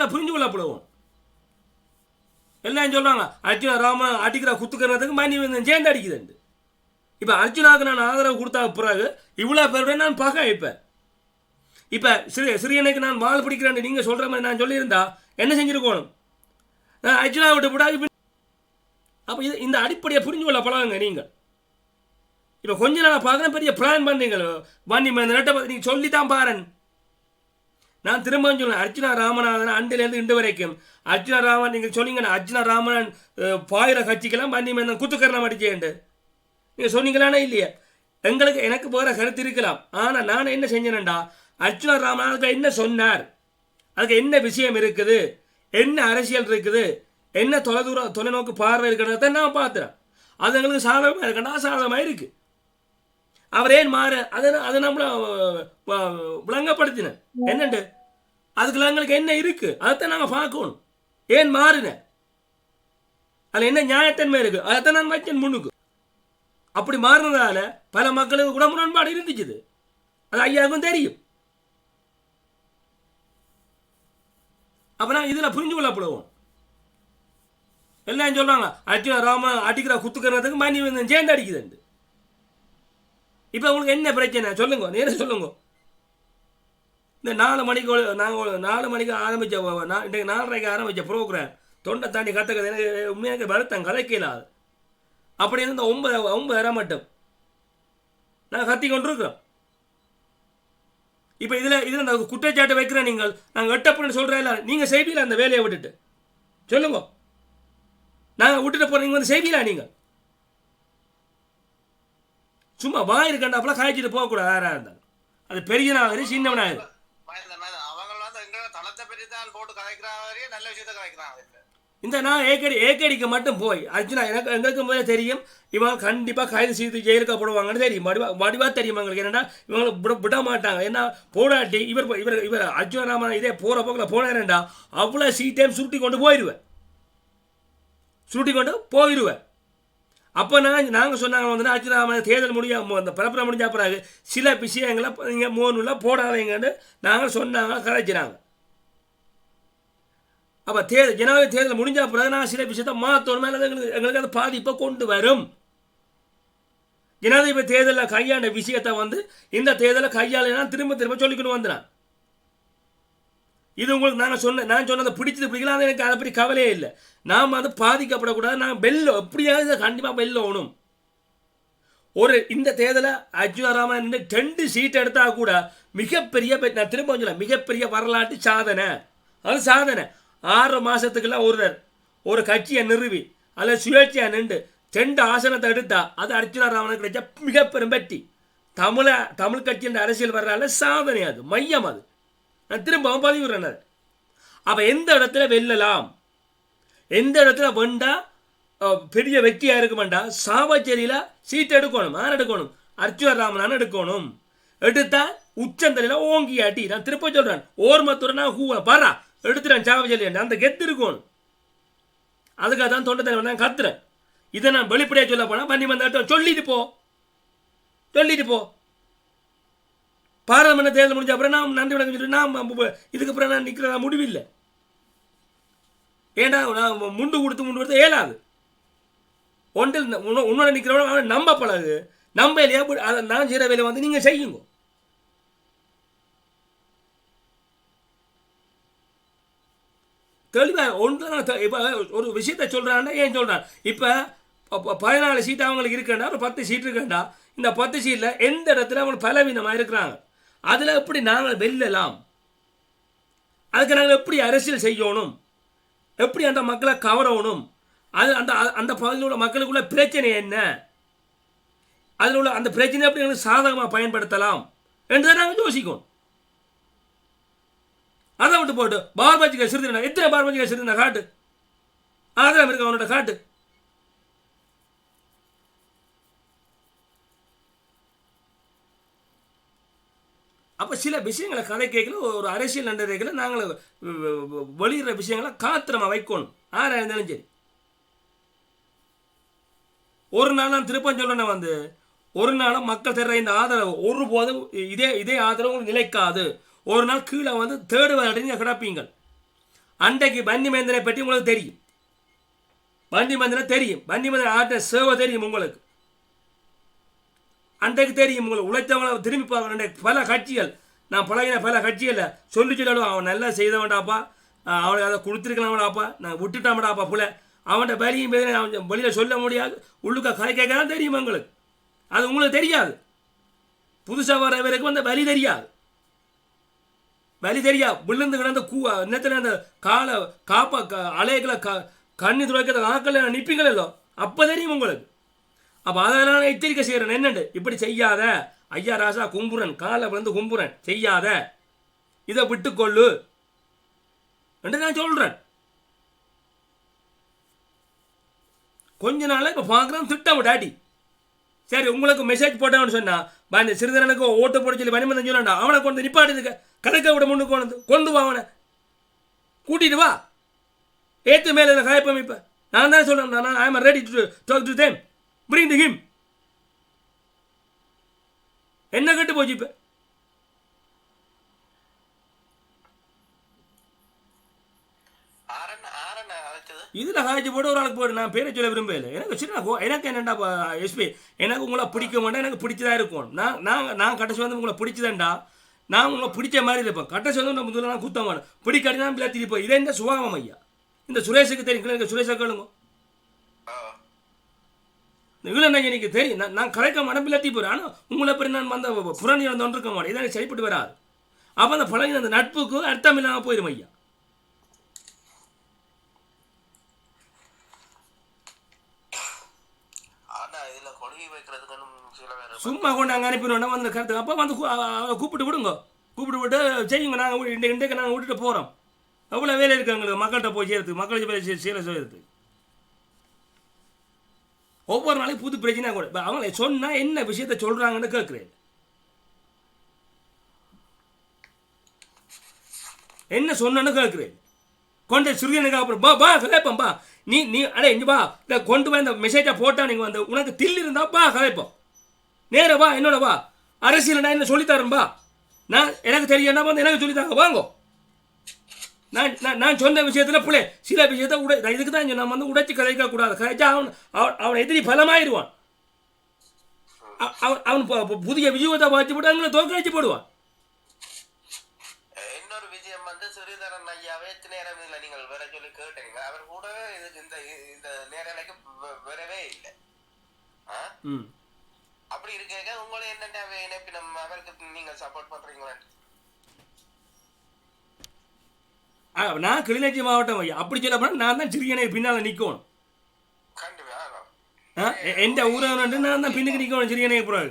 இதில் புரிஞ்சு கொள்ளப்படுவோம். எல்லாம் சொல்கிறாங்க அர்ஜுனா ராம அடிக்கிற குத்துக்கிறதுக்கு மணி வந்து சேர்ந்து அடிக்குதுண்டு இப்போ அர்ஜுனாவுக்கு நான் ஆதரவு கொடுத்தா பிறகு இவ்வளோ பேருடைய நான் பகை இப்போ. இப்போ சிறிய சிறியனுக்கு நான் வாழ் பிடிக்கிறேன் நீங்கள் சொல்கிற மாதிரி நான் சொல்லியிருந்தா என்ன செஞ்சுருக்கணும்? நான் அர்ஜுனா விட்டு விடாது அப்போ இது இந்த அடிப்படையை புரிஞ்சு கொள்ள பழகுங்க நீங்கள். இப்போ கொஞ்ச நாளாக பார்க்குறேன் பெரிய பிளான் பண்ணீங்க வண்டி இந்த நட்டை பார்த்து நீங்கள் சொல்லி தான் பாருன் நான் திரும்ப சொல்லுவேன் அர்ஜுனா ராமநாதன் அண்டிலேருந்து இன்று வரைக்கும். அர்ஜுனா ராமன் நீங்கள் சொன்னீங்க அர்ஜுனா ராமன் அஹ், பாயிர கட்சிக்கெல்லாம் பண்ணி மேந்தன் குத்துக்கரணம் அடிச்சேன்ட்டு. நீங்கள் சொன்னீங்களானே இல்லையா. எங்களுக்கு எனக்கு போகிற கருத்து இருக்கலாம். ஆனால் நான் என்ன செஞ்சேனண்டா அர்ஜுனா ராமநாதன் என்ன சொன்னார்? அதுக்கு என்ன விஷயம் இருக்குது? என்ன அரசியல் இருக்குது? என்ன தொலைதூர தொலைநோக்கு பார்வை இருக்கிறத நான் பார்த்துறேன் அது எங்களுக்கு சாதகமாக இருக்கண்டா சாதகமாக இருக்குது அவர் ஏன் மாற? அதை அதை நம்மள விளங்கப்படுத்தினேன் என்னண்டு? அதுக்குள்ள எங்களுக்கு என்ன இருக்கு? அதைத்தான் நாங்கள் பார்க்கணும். ஏன் மாறின? அதில் என்ன நியாயத்தன்மை இருக்கு? அதைத்தான் நான் வச்சேன் முன்னுக்கு. அப்படி மாறினதால பல மக்களுக்கு கூட முரண்பாடு இருந்துச்சுது. அது ஐயாவுக்கும் தெரியும். அப்போ நான் இதில் புரிஞ்சு கொள்ளப்படுவோம். எல்லாம் சொல்கிறாங்க அர்ஜுனா ராம அடிக்கிற குத்துக்கிறதுக்கு மணி வந்து சேர்ந்து அடிக்குதுண்டு. இப்போ உங்களுக்கு என்ன பிரச்சனை? சொல்லுங்க நேராக சொல்லுங்க. இந்த நாலு மணிக்கு நாங்கள் ஒரு நாலு மணிக்கு ஆரம்பித்த நான் இன்றைக்கு நாலரைக்கு ஆரம்பித்த ப்ரோக்ராம் தொண்டை தாண்டி கற்றுக்கிறது எனக்கு உண்மையாக வருத்தம் கலைக்கலாது அப்படி இருந்து ஒன்பது ஒன்பது வர மட்டும். நாங்கள் கத்தி கொண்டிருக்கிறோம். இப்போ இதில் இதில் நான் குற்றச்சாட்டு வைக்கிற நீங்கள் நாங்கள் வெட்டப்புன்னு சொல்கிறேன் நீங்கள் செய்வீங்களா அந்த வேலையை விட்டுட்டு? சொல்லுங்க. நாங்கள் விட்டுட்டு போகிறோம் நீங்கள் வந்து செய்வீங்களா நீங்கள் சும்மா வாய் கண்டாப்புல காய்ச்சிட்டு போகக்கூடாது யாராக இருந்தாலும் அது பெரியனாக சின்னவனாக இந்த நான் ஏக்கடி ஏக்கடிக்கு மட்டும் போய். அர்ஜுனா எனக்கு எங்களுக்கு முதல்ல தெரியும் இவன் கண்டிப்பாக கைது செய்து ஜெயிலுக்கு போடுவாங்கன்னு தெரியும். வடிவா வடிவா தெரியும் எங்களுக்கு. என்னென்னா இவங்களை விட விட மாட்டாங்க. ஏன்னா போராட்டி இவர் இவர் இவர் அர்ஜுன ராமன் இதே போகிற போக்கில் போனேன்டா அவ்வளோ சீட்டையும் சுருட்டி கொண்டு போயிடுவேன் சுருட்டி கொண்டு போயிடுவேன் அப்போ நான் நாங்கள் சொன்னாங்க வந்து அர்ஜுன ராமன் தேர்தல் முடிய அந்த பரப்புரை முடிஞ்ச பிறகு சில விஷயங்களை நீங்கள் மூணுல போடாதீங்கன்னு நாங்கள் சொன்னாங்க கலைச்சினாங்க அப்போ தேர்தல் ஜனவரி தேர்தல் முடிஞ்ச பிறகு நான் சில விஷயத்தை மாற்றணும் மேலே எங்களுக்கு எங்களுக்கு அது பாதிப்பை கொண்டு வரும். ஜனாதிபதி தேர்தலில் கையாண்ட விஷயத்தை வந்து இந்த தேர்தலை கையாளினா திரும்ப திரும்ப சொல்லிக்கணும் வந்துடான் இது உங்களுக்கு நான் சொன்ன நான் சொன்னதை பிடிச்சது பிடிக்கல அது எனக்கு அதை பற்றி கவலையே இல்லை. நாம் அதை பாதிக்கப்படக்கூடாது நான் வெல்ல எப்படியாவது கண்டிப்பாக வெல்லணும். ஒரு இந்த தேர்தலை அர்ஜுன ராமன் ரெண்டு சீட் எடுத்தால் கூட மிகப்பெரிய நான் திரும்ப சொல்ல மிகப்பெரிய வரலாற்று சாதனை. அது சாதனை. ஆறு மாதத்துக்குலாம் ஒருவர் ஒரு கட்சியை நிறுவி அதில் சுயேட்சையாக நின்று ரெண்டு ஆசனத்தை எடுத்தா அது அர்ஜுனா ராமனுக்கு கிடைச்ச மிகப்பெரும் வெற்றி. தமிழ தமிழ் கட்சியின் அரசியல் வர்றால சாதனை அது மையம் அது. நான் திரும்பவும் பதிவுறேன் அதை அப்போ எந்த இடத்துல வெல்லலாம்? எந்த இடத்துல வந்தா பெரிய வெற்றியாக இருக்குமெண்டா? சாவச்சேரியில சீட் எடுக்கணும் யார் எடுக்கணும். அர்ச்சுன ராமனான் எடுக்கணும். எடுத்தா உச்சந்தலையில் ஓங்கி நான் திருப்ப சொல்கிறேன் ஓர்மத்துறை நான் ஹூ பாரா எடுத்துறேன் சாவச்சேரி அந்த கெத்து இருக்கணும் அதுக்காக தான் தொண்டை தலைவர் நான் கத்துறேன். இதை நான் வெளிப்படையாக சொல்ல போனால் பண்ணி வந்தாட்டம் சொல்லிட்டு போ. சொல்லிட்டு போ. பாராளுமன்ற தேர்தல் முடிஞ்ச அப்புறம் நான் நன்றி வணக்கம் சொல்லிட்டு நான் இதுக்கு அப்புறம் நான் நிற்கிறதா முடிவில்லை. ஏன்னா நான் முண்டு கொடுத்து முண்டு கொடுத்து ஏழாது. ஒன்றில் உன்னோட நிற்கிறவன அவன் நம்ப பழகு. நம்ப இல்லையா? அதை நான் செய்கிற வேலையை வந்து நீங்கள் செய்யுங்க. தெளிவாக ஒன்று இப்போ ஒரு விஷயத்த சொல்கிறான்னா ஏன் சொல்கிறான் இப்போ ப- பதினாலு சீட்டு அவங்களுக்கு இருக்கேன்டா ஒரு பத்து சீட் இருக்கேன்டா. இந்த பத்து சீட்டில் எந்த இடத்துல அவங்க பலவீனமாக இருக்கிறாங்க? அதில் எப்படி நாங்கள் வெல்லலாம்? அதுக்கு நாங்கள் எப்படி அரசியல் செய்யணும்? எப்படி அந்த மக்களை கவரணும்? அது அந்த அந்த பகுதியில் உள்ள மக்களுக்குள்ள பிரச்சனை என்ன? அதில் உள்ள அந்த பிரச்சனை எப்படி எங்களுக்கு சாதகமாக பயன்படுத்தலாம் என்று நாங்கள் யோசிக்கணும். அதை விட்டு போட்டு பார்பஜிகள் சிறுதினா எத்தனை பார்பஜிகள் சிறுதினா காட்டு? ஆதரவு இருக்கு அவனோட காட்டு. சில விஷயங்களை கதை கேட்கல ஒரு அரசியல் நண்டரைகளை நாங்கள் வெளியிடுற விஷயங்களை காத்திரமா வைக்கணும். ஆறாக இருந்தாலும் சரி. ஒரு நாள் நான் திருப்பம் வந்து ஒரு நாளும் மக்கள் தர்ற இந்த ஆதரவு ஒருபோதும் இதே இதே ஆதரவு நிலைக்காது. ஒரு நாள் கீழே வந்து தேர்டு அடைஞ்சு கிடப்பீங்கள். அன்றைக்கு பன்னிமேந்திரனை பற்றி உங்களுக்கு தெரியும். பன்னிமேந்திரன் தெரியும். பன்னிமேந்திரன் ஆட்ட சேவை தெரியும் உங்களுக்கு. அன்றைக்கு தெரியும் உங்களுக்கு உழைத்தவங்களை திரும்பி பார்க்கணும். பல கட்சிகள் நான் பழகின பல கட்சிகளில் சொல்லி சொல்லணும் அவன் நல்லா செய்தவன்டாப்பா. அவனுக்கு அதை கொடுத்துருக்கலாம்டாப்பா. நான் விட்டுட்டாமடாப்பா புல அவன்கிட்ட வலியும் பேர் அவன் வெளியில் சொல்ல முடியாது. உள்ளுக்க கலை கேட்கலாம் தெரியும் உங்களுக்கு. அது உங்களுக்கு தெரியாது. புதுசாக வரவருக்கு வந்து வலி தெரியாது. வலி தெரியா விழுந்து கிடந்த கூ நேரத்தில் அந்த காலை காப்பா க அலைகளை க கண்ணி துளைக்கிற ஆக்கள் நிற்பீங்களோ அப்போ தெரியும் உங்களுக்கு. அப்போ அதனால எச்சரிக்கை செய்கிறேன் என்னண்டு? இப்படி செய்யாத. ஐயா ராசா கும்புரன் காலை விழுந்து கும்புரன் செய்யாத. இதை விட்டுக்கொள்ளு. என்று நான் சொல்கிறேன் கொஞ்ச நாளாக இப்போ பார்க்குறோம் திட்டம் டாடி சரி உங்களுக்கு மெசேஜ் போட்டான்னு சொன்னா பாண்டி சிறுதனுக்கு ஓட்டு போட சொல்லி பனிமந்தன் சொல்லண்டா அவனை கொண்டு நிப்பாட்டுதுக்க கணக்க விட முன்னு கொண்டு வந்து கொண்டு வா அவனை. கூட்டிட்டு வா. ஏற்று மேலே இந்த காயப்பம் இப்போ நான் தான் சொல்கிறேன் நான் I am ready to talk to them bring to him என்ன கட்டு போச்சு இப்போ? இதில் காய்ச்சி போட்டு ஒரு ஆளுக்கு போடு நான் பேரை சொல்ல விரும்பல எனக்கு சின்ன எனக்கு என்னடா எஸ்பி எனக்கு உங்களை பிடிக்க மாட்டேன் எனக்கு பிடிச்சதா இருக்கும். நான் நான் நான் கடைசி வந்து உங்களை பிடிச்சதாண்டா? நான் உங்களை பிடிச்ச மாதிரி இருப்பேன். கடைசி வந்து நான் முதல்ல நான் குத்தம் வேணும். பிடிக்காட்டி தான் பிள்ளை திருப்போம் இதே இந்த சுபாவம் ஐயா. இந்த சுரேஷுக்கு தெரியும் எனக்கு சுரேஷை கேளுங்க. இந்த இளநங்க எனக்கு தெரியும்? நான் நான் மாட்டேன் பிள்ளை போகிறேன் ஆனால் உங்களை பற்றி நான் வந்த புறணி இருக்க மாட்டேன். இதான் சரிப்பட்டு வராது. அப்போ அந்த பழகின அந்த நட்புக்கு அர்த்தம் இல்லாமல் போயிடும் ஐயா. சும்மா கொண்டு அங்கே அனுப்பிடுவோம் வந்து கருத்து. அப்போ வந்து கூப்பிட்டு விடுங்க. கூப்பிட்டு விட்டு செய்யுங்க நாங்கள் இன்றைக்கு நாங்கள் விட்டுட்டு போகிறோம் அவ்வளோ வேலை இருக்கு எங்களுக்கு? மக்கள்கிட்ட போய் சேர்த்து மக்களுக்கு போய் சே- சேர செய்யறது ஒவ்வொரு நாளைக்கு புது பிரச்சனை கூட. இப்போ அவங்கள சொன்னால் என்ன விஷயத்த சொல்கிறாங்கன்னு கேட்குறேன். என்ன சொன்னேன்னு கேட்குறேன். கொண்டு சிறுகனுக்கு அப்புறம் பா பா கலைப்போம் பா. நீ நீ அடே இங்கே பா. இந்த கொண்டு போய் இந்த மெசேஜை போட்டா நீங்கள் வந்து உனக்கு தில் இருந்தா பா கலைப்போம். நேர வா என்னோட வா. அரசியல் நான் என்ன சொல்லித்தரேன் பா. நான் எனக்கு தெரியும் என்ன வந்து எனக்கு சொல்லித்தாங்க வாங்கோ. நான் நான் நான் சொன்ன விஷயத்தில் பிள்ளை. சில விஷயத்தை உடை இதுக்கு தான் நான் வந்து உடைச்சி கதைக்க கூடாது. கதைச்சா அவன் அவன் அவன் எதிரி பலமாயிருவான். அவன் அவன் புதிய விஜயத்தை பார்த்து விட்டு அங்கே தோக்கடிச்சு போடுவான். இன்னொரு விஷயம் வந்து சிறிதரன் ஐயாவே எத்தனை நேரம் இல்லை நீங்கள் வேற சொல்லி கேட்டீங்க. அவர் கூட இதுக்கு இந்த இந்த நேரலைக்கு வரவே இல்லை. அப்படி இருக்க உங்களை என்னென்ன இணைப்பினம் அவருக்கு நீங்க சப்போர்ட் பண்றீங்களா ஆ, நான் கிளிநொச்சி மாவட்டம் ஐயா அப்படி சொல்ல போனால் நான் தான் சிறியனை பின்னால் நிற்கணும் எந்த ஊரவன் நான் தான் பின்னுக்கு நிற்கணும் சிறியனை பிறகு.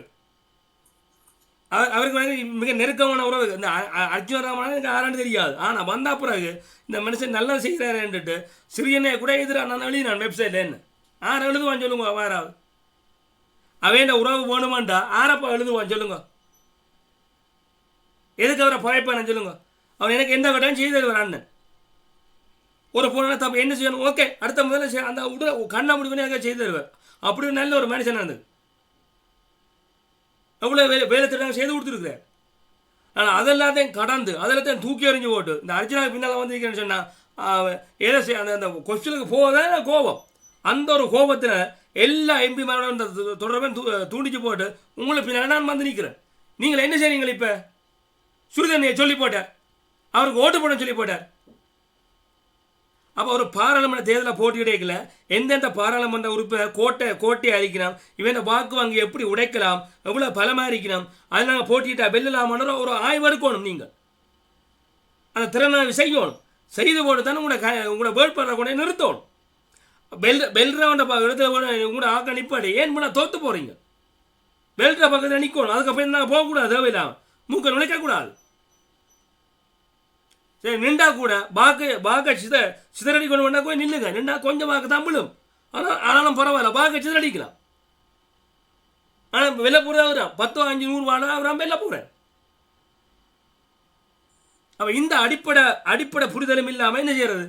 அவர் அவருக்கு வந்து மிக நெருக்கமான உறவு. இந்த அர்ஜுன ராமன் எனக்கு ஆராண்டு தெரியாது. ஆனால் வந்தா பிறகு இந்த மனுஷன் நல்லா செய்கிறாருன்ட்டு சிறியனை கூட எதிராக நான் எழுதி நான் வெப்சைட்டில் என்ன. ஆறு எழுதுவான் சொல்லுங்க வாராவது அவன் உறவு வேணுமாண்டா? ஆரப்பா எழுதுவான் சொல்லுங்க. எதுக்கு அவரை பழைப்பானு சொல்லுங்க. அவன் எனக்கு எந்த கட்டாயம் செய்து அண்ணன். ஒரு பொண்ணை தப்பு என்ன செய்யணும்? ஓகே அடுத்த முதல்ல செய்- அந்த உட கண்ணை முடிவுனே அதை செய்து தருவார். அப்படி நல்ல ஒரு மனுஷன் இருந்தது எவ்வளோ வேலை வேலை திட்டம் செய்து கொடுத்துருக்குறார் ஆனால் அதெல்லாத்தையும் கடந்து அதெல்லாத்தையும் தூக்கி எறிஞ்சு போட்டு இந்த அர்ஜுனா பின்னால் வந்திருக்கேன்னு சொன்னால் ஏதோ செய்- அந்த அந்த கொஸ்டினுக்கு போவதான் கோபம்? அந்த ஒரு கோபத்தில் எல்லா எம்பி மேலும் இந்த தொடர்பையும் தூ தூண்டிச்சு போட்டு உங்களை பின்னால் நான் வந்து நிற்கிறேன் நீங்கள் என்ன செய்றீங்க இப்போ? சுருதண்ணியை சொல்லி போட்டார். அவருக்கு ஓட்டு போட சொல்லி போட்டார். அப்போ ஒரு பாராளுமன்ற தேர்தலில் போட்டியிடல எந்தெந்த பாராளுமன்ற உறுப்பினர் கோட்டை கோட்டையை அழிக்கலாம் இவன் வாக்கு வங்கி எப்படி உடைக்கலாம் எவ்வளோ பலமாக இருக்கணும் அதில் நாங்கள் போட்டியிட்டா வெல்லலாமான்னு ஒரு ஆய்வு இருக்கணும் நீங்கள் அந்த திறனாய்வு செய்யணும். செய்து போட்டு தானே உங்களை க உங்களை வேட்பாளரை கொண்டு நிறுத்தணும். பெல் பெல்ரவுண்ட இடத்துல உங்களோட ஆக்க நிப்பாடு ஏன் முன்னா தோற்று போகிறீங்க பெல்ட்ர பக்கத்தில் நிற்கணும் அதுக்கப்புறம் நாங்கள் போகக்கூடாது தேவையில்லாமல் மூக்க நுழைக்கக்கூடாது. சரி நின்றா கூட பாக்கு பாக்க சித சிதறடி கொண்டு வந்தால் கூட நில்லுங்க. நின்றா கொஞ்சம் வாக்கு தான் விழும். ஆனால் ஆனாலும் பரவாயில்ல பாக்க சிதறடிக்கலாம். ஆனால் வெளில போகிறதா வரும் பத்தோ அஞ்சு நூறு வாடா அவரான் வெளில போகிறேன் அப்போ இந்த அடிப்படை அடிப்படை புரிதலும் இல்லாமல் என்ன செய்யறது?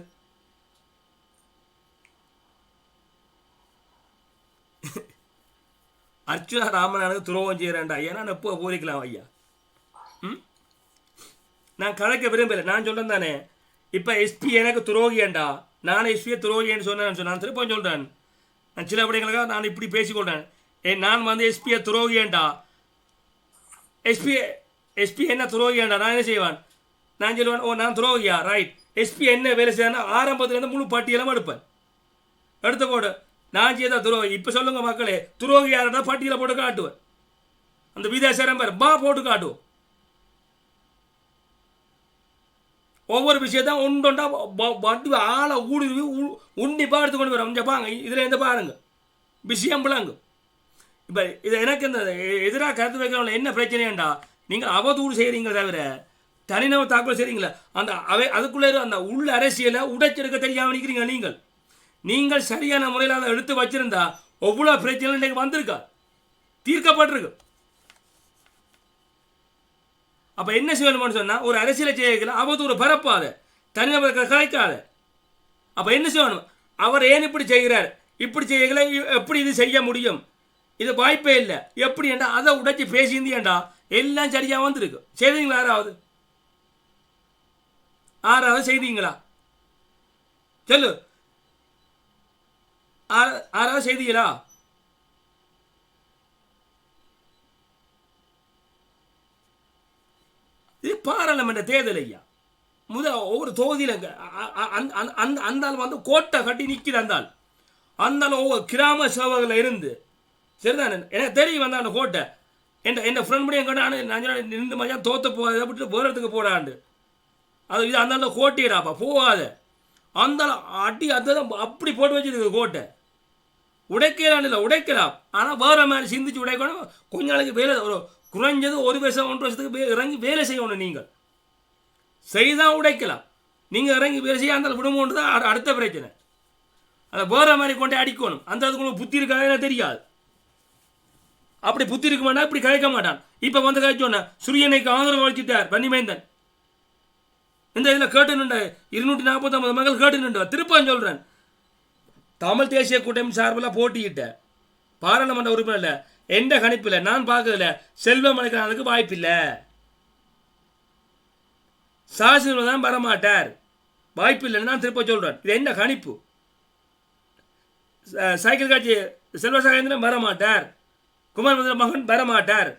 அர்ச்சுனா ராமநாதனுக்கு துரோகம் செய்கிறேன்டா ஏன்னா நான் எப்போ போரிக்கலாம் ஐயா. ம்? நான் கலைக்க விரும்பலை. நான் சொல்கிறேன் தானே? இப்போ எஸ்பி எனக்கு துரோகியண்டா. நான் எஸ்பியை துரோகின்னு சொன்னேன் நான் திரும்ப சொல்கிறேன் நான் சில விடங்களுக்காக நான் இப்படி பேசிக்கொள்கிறேன் ஏ நான் வந்து எஸ்பியை துரோகியண்டா. எஸ்பி எஸ்பி என்ன துரோகியாண்டா? நான் என்ன செய்வான்? நான் சொல்லுவேன் ஓ நான் துரோகியா? ரைட் எஸ்பி என்ன வேலை செய்யணும் ஆரம்பத்துலேருந்து முழு பட்டியலும் எடுப்பேன். எடுத்து போடு. நான் செய்தா துரோகி. இப்போ சொல்லுங்கள் மக்களே துரோகி இருந்தால் பட்டியலை போட்டு காட்டுவேன். அந்த விதேசரம் பேர் பா போட்டு காட்டுவோம். ஒவ்வொரு விஷயத்தான் ஒன்றொண்டா வட்டி ஆளை ஊடுருவி உ- உன்னிப்பாக எடுத்து கொண்டு வரோம். இங்கே பாருங்க இதில் எந்த பாருங்க. விஷயம் பிள்ளாங்க இப்போ இது எனக்கு இந்த எதிராக கருத்து வைக்கிறவங்கள என்ன பிரச்சனையாண்டா? நீங்கள் அவதூறு செய்கிறீங்க தவிர தனிநபர் தாக்குதல் செய்கிறீங்களே அந்த அவை அதுக்குள்ளே அந்த உள்ள அரசியலை உடைச்செடுக்க தெரியாமல் நிற்கிறீங்க நீங்கள். நீங்கள் சரியான முறையில் அதை எடுத்து வச்சிருந்தா எவ்வளோ பிரச்சனை இன்றைக்கு வந்திருக்கா? தீர்க்கப்பட்டிருக்கு. அப்போ என்ன செய்யணும்னு சொன்னால் ஒரு அரசியலை செய்யல அவதூறு பரப்பாத தனிநபர் கலைக்காத. அப்போ என்ன செய்யணும்? அவர் ஏன் இப்படி செய்கிறார்? இப்படி செய்யல எப்படி இது செய்ய முடியும்? இது வாய்ப்பே இல்லை. எப்படி ஏண்டா? அதை உடைச்சி பேசியிருந்தேன்டா எல்லாம் சரியாக வந்திருக்கு. செய்தீங்களா யாராவது? ஆறாவது செய்தீங்களா? சொல்லு. ஆற- ஆறாவது செய்தீங்களா? இது பாராளுமன்ற தேர்தல் ஐயா. முத ஒவ்வொரு தொகுதியில் அந்த அந்த- வந்து கோட்டை கட்டி நிற்கிற அந்த அந்த ஒவ்வொரு கிராம சேவகில் இருந்து. சரிதானே? எனக்கு தெரியும் வந்த அந்த கோட்டை. என் என் ஃப்ரெண்ட் முடியும் கேட்டால் நான் நின்று மச்சான் தோத்த போகாத விட்டு போகிறதுக்கு போடாண்டு அது இது அந்த ஆள் கோட்டையிடாப்பா போகாத. அந்த அடி அந்த அப்படி போட்டு வச்சிருக்கு கோட்டை. உடைக்கலாம் இல்லை உடைக்கலாம். ஆனால் வேறு மாதிரி சிந்திச்சு உடைக்கணும். கொஞ்ச நாளைக்கு வேலை ஒரு குறைஞ்சது ஒரு வருஷம் ஒன்று வருஷத்துக்கு இறங்கி வேலை செய்யணும் நீங்கள். செய்தால் உடைக்கலாம். நீங்கள் இறங்கி வேலை செய்ய அந்த விடுமோன்றது தான் அடுத்த பிரச்சனை. அதை வேற மாதிரி கொண்டே அடிக்கணும். அந்த அதுக்கு புத்தி இருக்காது தெரியாது. அப்படி புத்தி இருக்க மாட்டான் இப்படி கழிக்க மாட்டான். இப்போ வந்து கழிச்சோன்னா சூரியனைக்கு ஆதரவு அழிச்சிட்டார் பன்னிமேந்தன் இந்த இதில் கேட்டுனுண்ட இருநூற்றி நாற்பத்தொம்பது மகள் நின்ற திருப்பம் சொல்கிறேன் தமிழ் தேசிய கூட்டமைப்பு சார்பில் போட்டியிட்ட பாராளுமன்ற உறுப்பினர் எந்த கணிப்பில்? நான் பார்க்கறதில்ல செல்வம் அளிக்கிறதுக்கு வாய்ப்பில்லை. சாசிவர் தான் வரமாட்டார். வாய்ப்பில்லைன்னு நான் திருப்ப சொல்கிறேன் இது என்ன கணிப்பு? சைக்கிள் காட்சி செல்வ சகேந்திரன் வரமாட்டார். குமார் மகன் வரமாட்டார்.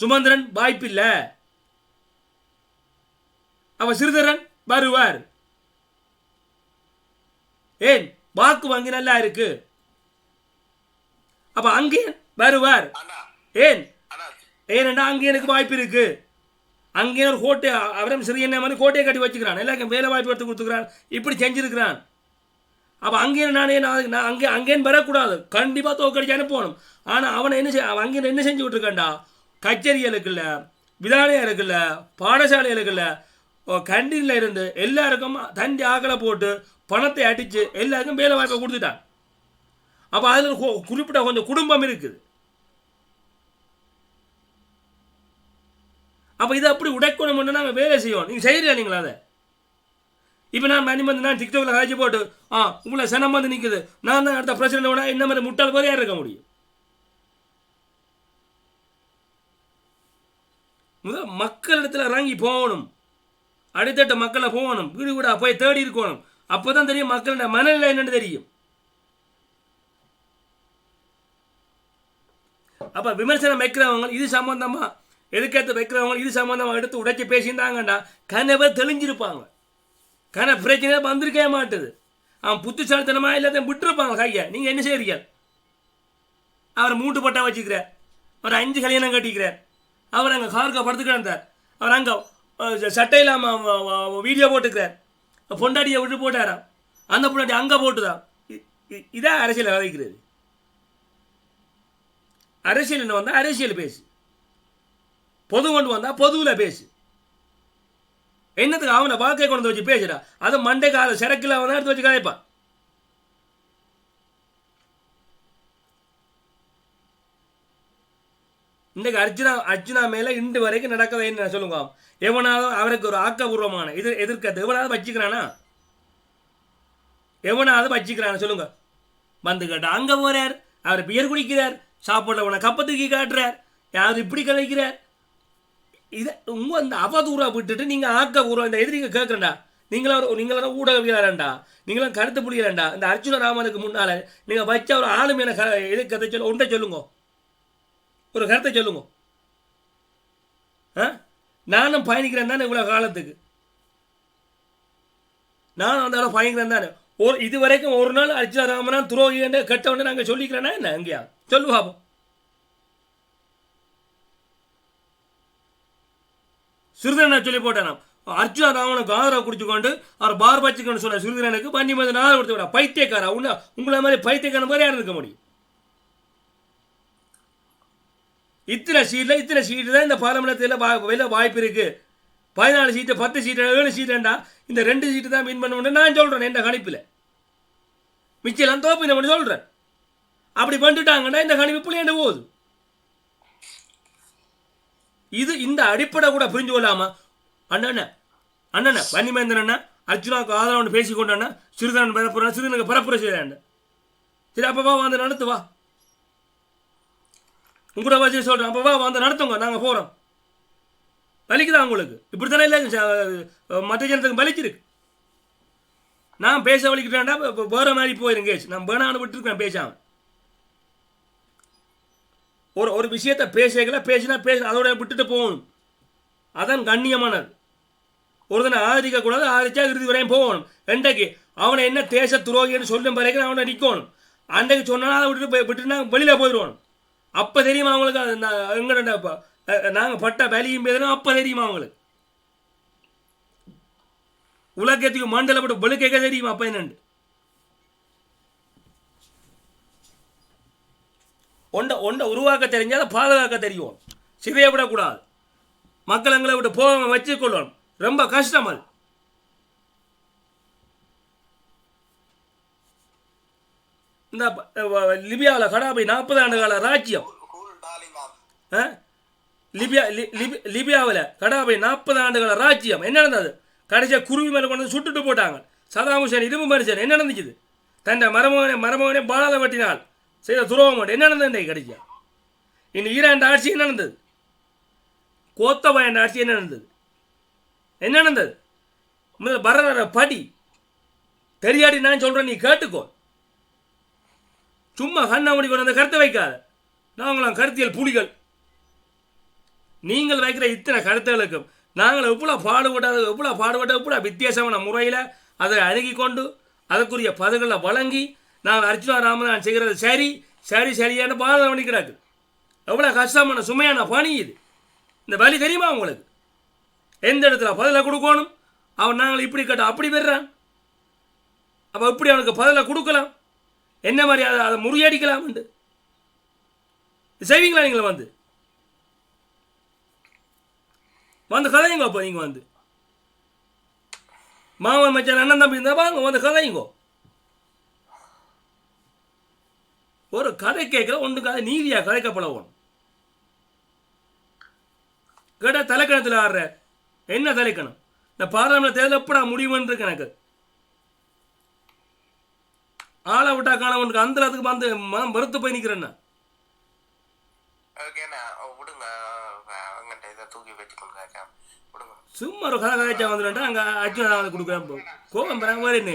சுமந்திரன் வாய்ப்பில்லை. அவர் சிறுதரன் வருவார். ஏன்? வாக்கு வங்கி நல்லா இருக்கு. அப்ப அங்கே வருவார். ஏன்? ஏனென்றா அங்கே எனக்கு வாய்ப்பு இருக்கு. அங்கே ஒரு கோட்டை அவரும் சிறிய மாதிரி கோட்டையை கட்டி வச்சுக்கிறான். எல்லாருக்கும் வேலை வாய்ப்பு எடுத்து கொடுத்துக்கிறான். இப்படி செஞ்சிருக்கிறான். அப்போ அங்கே நானே நான் நான் அங்கே அங்கேன்னு வரக்கூடாது. கண்டிப்பாக தோக்கடிச்சு அனுப்பணும் ஆனால் அவனை என்ன செய் அவன் அங்கே என்ன செஞ்சு விட்டுருக்கான்டா? கச்சேரிகள் இருக்குல்ல விதாலயம் இருக்குல்ல பாடசாலை இருக்குல்ல கண்டினில் இருந்து எல்லாருக்கும் தண்டி ஆக்களை போட்டு பணத்தை அடித்து எல்லாருக்கும் வேலை வாய்ப்பை கொடுத்துட்டான். அப்போ அதில் குறிப்பிட்ட கொஞ்சம் குடும்பம் இருக்குது. அப்போ இதை அப்படி உடைக்கணும்னு நாங்கள் வேலை செய்வோம். நீங்கள் செய்கிறீங்க நீங்களா அதை? இப்போ நான் மணி வந்து நான் டிக்டாக்ல காய்ச்சி போட்டு ஆ உங்களை சனம் வந்து நிற்குது நான் தான் அடுத்த பிரச்சனை விட இந்த மாதிரி முட்டாள் போதே இருக்க முடியும். முதல் மக்களிடத்தில் இறங்கி போகணும். அடுத்தட்ட மக்களை போகணும். வீடு வீடா போய் தேடி இருக்கணும். அப்போ தான் தெரியும் மக்களோட மனநிலை என்னென்னு தெரியும். அப்போ விமர்சனம் வைக்கிறவங்க இது சம்பந்தமாக எதுக்கேற்று வைக்கிறவங்க? இது சம்பந்தமா எடுத்து உடைச்சி பேசியிருந்தாங்கண்டா. கனவை தெளிஞ்சிருப்பாங்க. கன பிரச்சனை வந்திருக்கவே மாட்டுது. அவன் புத்திசாலித்தனமாக எல்லாத்தையும் விட்டுருப்பாங்க கையை. நீங்கள் என்ன செய்கிறீங்க அவர் மூட்டு பட்டா வச்சுக்கிறார். அவர் அஞ்சு கல்யாணம் கட்டிக்கிறார். அவர் அங்கே கார்க்க படுத்து கிடந்தார். அவர் அங்கே சட்டை இல்லாமல் வீடியோ போட்டுக்கிறார். பொண்டாட்டியை விட்டு போட்டாராம். அந்த பொண்டாட்டி அங்கே போட்டுதான். இ- இ- இதான் அரசியல் விதைக்கிறது. அரசியல் வந்தால் அரசியல் பேசு. பொது கொண்டு வந்தால் பொதுவில் பேசு. என்னத்துக்கு அவனை வாழ்க்கை கொண்டு வந்து வச்சு பேசுடா அது மண்டை கால சிறக்கில் அவன் எடுத்து வச்சு கதைப்பான். இன்றைக்கு அர்ஜுனா அர்ஜுனா மேலே இன்று வரைக்கும் நடக்கவே என்ன சொல்லுங்க. எவனாவது அவருக்கு ஒரு ஆக்கபூர்வமான இது எதிர்க்கிறது எவனாவது வச்சுக்கிறானா? எவனாவது வச்சுக்கிறானா சொல்லுங்க. வந்து கேட்டா அங்கே போகிறார் அவர் பியர் குடிக்கிறார். சாப்பாடுல உன கப்பத்துக்கு தூக்கி காட்டுறார். யார் இப்படி கலைக்கிறார் இதை உங்கள் அந்த அவதூறா விட்டுட்டு நீங்கள் ஆக்க ஊரம் இந்த எதிரிங்க கேட்கறா நீங்களும் ஒரு நீங்களும் ஊடகவியலாளண்டா நீங்களும் கருத்து புரியலண்டா இந்த அர்ஜுன ராமனுக்கு முன்னால் நீங்கள் வச்ச ஒரு ஆளுமையான க எது கதை சொல்ல ஒன்றை சொல்லுங்க. ஒரு கருத்தை சொல்லுங்க. ஆ? நானும் பயணிக்கிறேன் தானே இவ்வளோ காலத்துக்கு? நானும் அந்த அளவு பயணிக்கிறேன் தானே? ஒரு இது வரைக்கும் ஒரு நாள் அர்ஜுன ராமனா துரோகின்னு கெட்டவன்னு நாங்கள் சொல்லிக்கிறேன்னா என்ன? எங்கேயா சொல்லு பாப்போம். சிறுதனை சொல்லி போட்டேன் நான். அர்ஜுன ராமனுக்கு ஆதரவு குடிச்சுக்கொண்டு அவர் பார் பச்சுக்கன்னு சொன்ன சிறுதனுக்கு பண்ணி மதி ஆதரவு கொடுத்து விட பைத்தியக்காரா? உன்ன உங்களை மாதிரி பைத்தியக்காரன் மாதிரி யாரும் இருக்க முடியும்? இத்தனை சீட்டில் இத்தனை சீட்டு தான் இந்த பாராளுமன்றத்தில் வெளில வாய்ப்பு இருக்குது பதினாலு சீட்டு பத்து சீட்டு ஏழு சீட்டுண்டா. இந்த ரெண்டு சீட்டு தான் மீன் பண்ண நான் சொல்கிறேன் என் கணிப்பில். மிச்சம் தோப்பு இந்த மட்டும் சொல்கிறேன் அப்படி பண்ணிட்டாங்கன்னா இந்த கணிப்பு புள்ளியாண்டு போகுது இது இந்த அடிப்படை கூட புரிஞ்சு கொள்ளாமா அண்ணண்ண அண்ணண்ண வன்னிமேந்திரன் அண்ணா அர்ஜுனாவுக்கு ஆதரவு பேசி கொண்டாண்ணா சிறுதன் பரப்புற சிறுதனுக்கு பரப்புரை செய்யறாண்டு சரி அப்பவா வந்து நடத்து வா. உங்களோட வச்சு சொல்கிறேன் அப்பவா வந்து நடத்துங்க நாங்கள் போகிறோம் வலிக்குதா உங்களுக்கு? இப்படி தானே இல்லை மற்ற ஜனத்துக்கு வலிச்சிருக்கு நான் பேச வலிக்கிட்டேன்டா இப்போ வேற மாதிரி போயிருங்க நான் வேணான்னு விட்டுருக்கேன் பேசாமல் ஒரு ஒரு விஷயத்தை பேசல பேசினா பேச அதோட விட்டுட்டு போகணும். அதான் கண்ணியமானது. ஒரு தடவை ஆதரிக்க கூடாது ஆதரிச்சா இறுதி வரையும் போகணும். ரெண்டைக்கு அவனை என்ன தேச துரோகின்னு சொல்லும் பிறகு அவனை நிற்கணும் அன்றைக்கு சொன்னால் அதை விட்டுட்டு போய் விட்டுட்டு வெளியில் போயிடுவோம் அப்போ தெரியுமா அவங்களுக்கு? அது நான் எங்கள்ட நாங்கள் பட்ட வேலையும் பேசுகிறோம் அப்போ தெரியுமா அவங்களுக்கு? உலகத்துக்கு மண்டலப்பட்டு வெளுக்க தெரியுமா அப்போ என்னண்டு ஒன்றை ஒன்றை உருவாக்க தெரிஞ்சால் அதை பாதுகாக்க தெரியும். சிதைய விடக்கூடாது. மக்கள் எங்களை விட்டு போகாமல் வச்சுக்கொள்ளணும். ரொம்ப கஷ்டம் அது. இந்த லிபியாவில் கடாபி நாற்பது ஆண்டு கால ராஜ்யம். ஆ? லிபியா லி- லிபியாவில் கடாபி நாற்பது ஆண்டுகள ராஜ்யம். என்ன நடந்தது? கடைசியாக குருவி மேலே கொண்டு வந்து சுட்டுட்டு போட்டாங்க. சதாம் ஹுசேன் இரும்பு மனுஷன். என்ன நடந்துச்சு தன்னை மரமகனை மரமகனே பாலால வெட்டினால் செய்த துரோகம் என்ன நடந்தது இன்றைக்கு கடைசியா? இன்னும் என்ற ஆட்சி என்ன நடந்தது? கோத்தபாயன் ஆட்சி என்ன நடந்தது? என்ன நடந்தது? முதல்ல வர படி. தெரியாடி நான் சொல்கிறேன் நீ கேட்டுக்கோ. சும்மா கண்ணாமணி கொண்டு அந்த கருத்தை வைக்காத. நாங்களாம் கருத்தியல் புலிகள். நீங்கள் வைக்கிற இத்தனை கருத்துகளுக்கும் நாங்கள் எவ்வளோ பாடுபட்டது எவ்வளோ பாடுபட்ட எவ்வளோ வித்தியாசமான முறையில் அதை அணுகி கொண்டு அதற்குரிய பதவிகளை வழங்கி நாங்கள் அர்ஜுனா ராமன் செய்கிறது சரி சரி சரியான பாதம் பண்ணி கிடக்கு. எவ்வளோ கஷ்டமான சுமையான பணி இது. இந்த வலி தெரியுமா உங்களுக்கு? எந்த இடத்துல பதிலை கொடுக்கணும்? அவன் நாங்கள் இப்படி கேட்டால் அப்படி பெறான் அப்போ இப்படி அவனுக்கு பதிலை கொடுக்கலாம்? என்ன மாதிரி அதை அதை முறியடிக்கலாம் செய்வீங்களா நீங்கள் வந்து? வந்து கதையுங்க அப்போ நீங்கள் வந்து. மாமன் மச்சான் அண்ணன் தம்பி இருந்தால் வாங்க வந்து கதையுங்கோ. ஒரு கதை கேட்குற ஒன்று கதை நீதியாக கதைக்கப்பட வேணும். கேட்டால் தலைக்கணத்தில் ஆடுற என்ன தலைக்கணம்? இந்த பாராளுமன்ற தேர்தல் எப்படா இருக்கு எனக்கு? ஆளை விட்டா காணவனுக்கு அந்த அதுக்கு வந்து மனம் வெறுத்து போய் நிற்கிறேன்னா சும்மா ஒரு கதை கதைச்சா வந்துட்டா அங்கே அர்ஜுனா வந்து கொடுக்குறேன் கோபம் பெறாம மாதிரி என்ன?